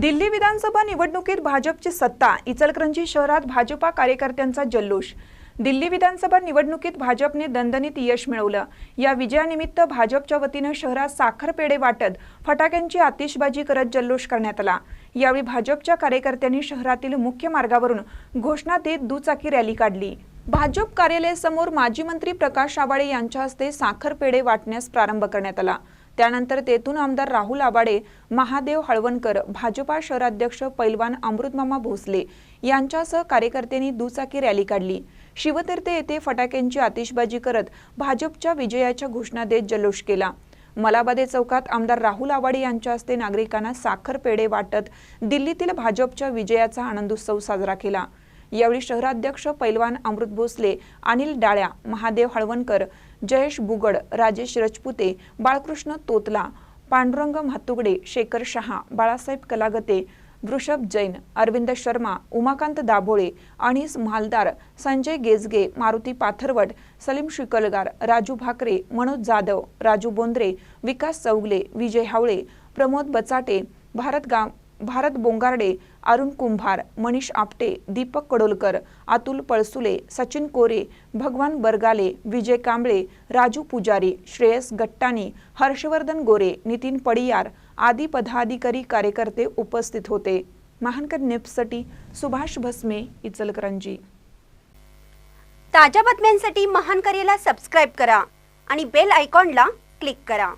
दिल्ली विधानसभा निवडणुकीत भाजपची सत्ता इचलकरंजी शहरात भाजपा कार्यकर्त्यांचा जल्लोष. दिल्ली विधानसभा निवडणुकीत भाजपने दणदणीत यश मिळवलं. या विजयानिमित्त भाजपच्या वतीनं शहरात साखरपेढे वाटत फटाक्यांची आतिषबाजी करत जल्लोष करण्यात आला. यावेळी भाजपच्या कार्यकर्त्यांनी शहरातील मुख्य मार्गावरून घोषणा देत दुचाकी रॅली काढली. भाजप कार्यालयासमोर माजी मंत्री प्रकाश आवाडे यांच्या हस्ते साखरपेढे वाटण्यास प्रारंभ करण्यात आला. त्यानंतर तेथून आमदार राहुल आबाडे महादेव हळवणकर भाजपा शहराध्यक्ष पैलवान अमृतमामा भोसले यांच्यासह कार्यकर्त्यांनी दुचाकी रॅली काढली. शिवतीर्थ येथे फटाक्यांची आतिषबाजी करत भाजपच्या विजयाच्या घोषणा देत जल्लोष केला. मलाबादे चौकात आमदार राहुल आवाडे यांच्या हस्ते नागरिकांना साखर पेढे वाटत दिल्लीतील भाजपच्या विजयाचा आनंदोत्सव साजरा केला. यावेळी शहराध्यक्ष पैलवान अमृत भोसले अनिल डाळ्या महादेव हळवणकर जयेश बुगड राजेश रजपुते बाळकृष्ण तोतला पांडुरंग म्हातुगडे शेखर शहा बाळासाहेब कलागते वृषभ जैन अरविंद शर्मा उमाकांत दाभोळे अनिस म्हालदार संजय गेजगे मारुती पाथरवट सलीम शिकलगार राजू भाकरे मनोज जाधव राजू बोंद्रे विकास चौगले विजय हावळे प्रमोद बचाटे भारत गाव भारत बोंगार्डे अरुण कुंभार मनीष आपटे दीपक कडोलकर अतुल पळसुले सचिन कोरे भगवान बरगाले विजय कांबळे राजू पुजारी श्रेयस गट्टाणी हर्षवर्धन गोरे नितीन पडियार आदी पदाधिकारी कार्यकर्ते उपस्थित होते. महानकर नेप्ससाठी सुभाष भस्मे इचलकरंजी. ताज्या बातम्यांसाठी महानकरेला सबस्क्राईब करा आणि बेल आयकॉनला क्लिक करा.